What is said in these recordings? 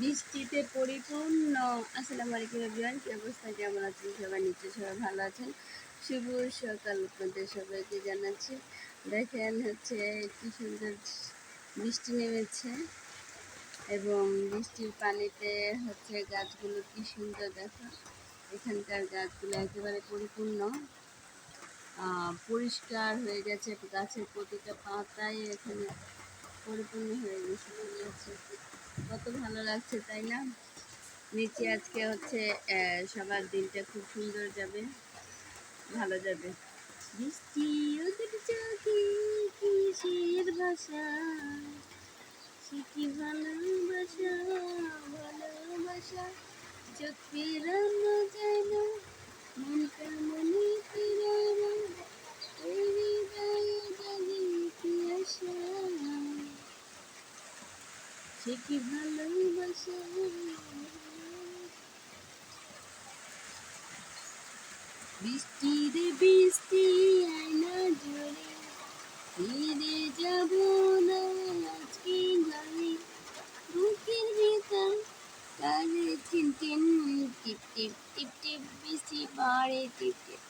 বৃষ্টিতে পরিপূর্ণ। আসসালামু আলাইকুম এভরিওয়ান কি অবস্থা? কেমন আছেন? সবাই নিচে সবাই ভালো আছেন। শুভ সকাল আপনাদের সবাইকে জানাচ্ছি। দেখেন হচ্ছে কি সুন্দর বৃষ্টি নেমেছে এবং বৃষ্টির পানিতে হচ্ছে গাছগুলো কি সুন্দর দেখো। এখানকার গাছগুলো একেবারে পরিপূর্ণ। পরিষ্কার হয়ে গেছে, গাছের প্রতিটা পাতাই এখানে পরিপূর্ণ হয়ে গেছে কত ভালো লাগছে, তাই না? নিচে আজকে হচ্ছে সবার দিনটা খুব সুন্দর যাবে, ভালো যাবে। বৃষ্টি ওদের চোখে কিসের ভাষা? সে কি ভালোবাসা ভালোবাসা? চোখ ফেরানো যায় না মনটা মনে ফেরানো সে কি ভালোবাসা বৃষ্টি রে বৃষ্টি আয়না জোরে, ফিরে যাব না আজকে ঘরে বুকের ভেতর কাজে টিন টিন টিপ টিপ টিপ টিপ, বৃষ্টি বাড়ে, টিপ টিপ।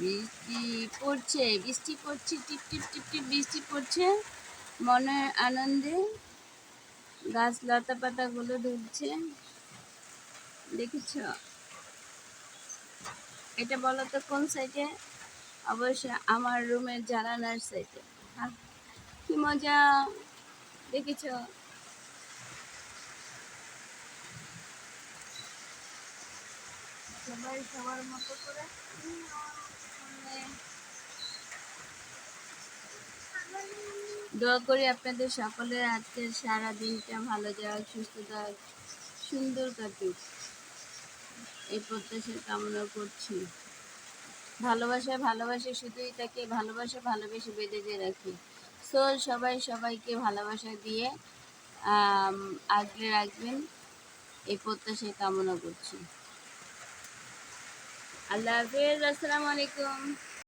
বৃষ্টি পড়ছে বৃষ্টি পড়ছে, টিপ টিপ টিপ টিপ, বৃষ্টি পড়ছে। মনের আনন্দে গাছ লতা পাতাগুলো দুলছে। দেখেছ? এটা বলো তো কোন সাইডে অবশ্যই আমার রুমের জানালার সাইডে কি মজা! দেখেছ? সবাই সবার মতো করে দোয়া করি আপনাদের সকলের আজকের সারা দিনটা ভালো যাক, সুস্থ যাক সুন্দর কাটুক। এই প্রত্যাশা কামনা করছি। ভালোবাসায় ভালোবাসে, শুধুই তাকে ভালোবাসা, ভালোবেসে বেঁধে দিয়ে রাখি। সো সবাই সবাইকে ভালোবাসা দিয়ে আগলে রাখবেন। এই প্রত্যাশায় কামনা করছি। আল্লাহ হাফেজ, আসসালামু আলাইকুম।